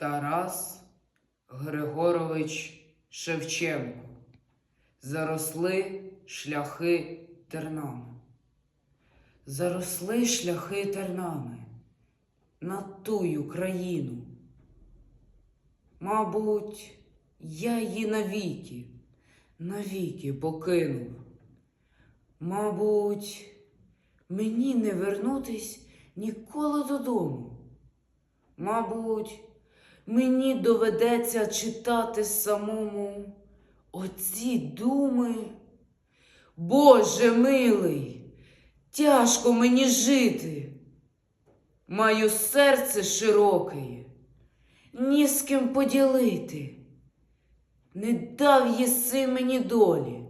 Тарас Григорович Шевченко. Заросли шляхи тернами. Заросли шляхи тернами на тую країну. Мабуть, я її навіки, навіки покинув. Мабуть, мені не вернутись ніколи додому. Мабуть, мені доведеться читати самому оці думи. Боже милий, тяжко мені жити. Маю серце широке, ні з ким поділити. Не дав єси мені долі,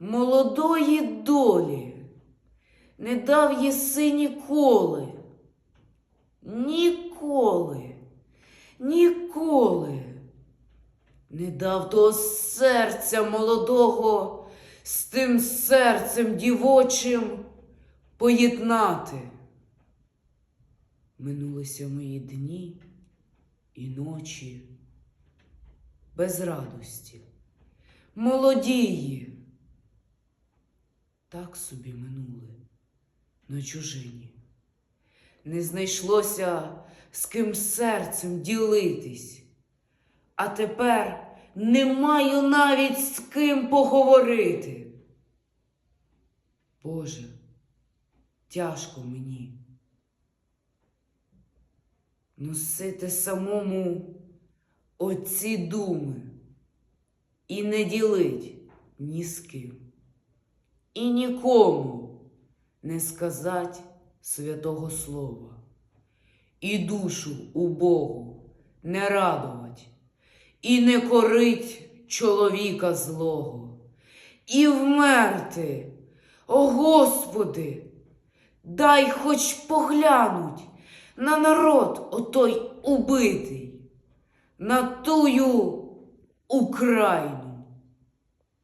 молодої долі, не дав єси ніколи, ніколи, ніколи. Не дав того серця молодого з тим серцем дівочим поєднати. Минулися мої дні і ночі без радості, молодії. Так собі минули на чужині. Не знайшлося з ким серцем ділитись, а тепер не маю навіть з ким поговорити. Боже, тяжко мені носити самому оці думи і не ділить ні з ким, і нікому не сказать святого Слова, і душу у Богу не радовать, і не корить чоловіка злого, і вмерти, о Господи, дай хоч поглянуть на народ отой убитий, на тую Україну.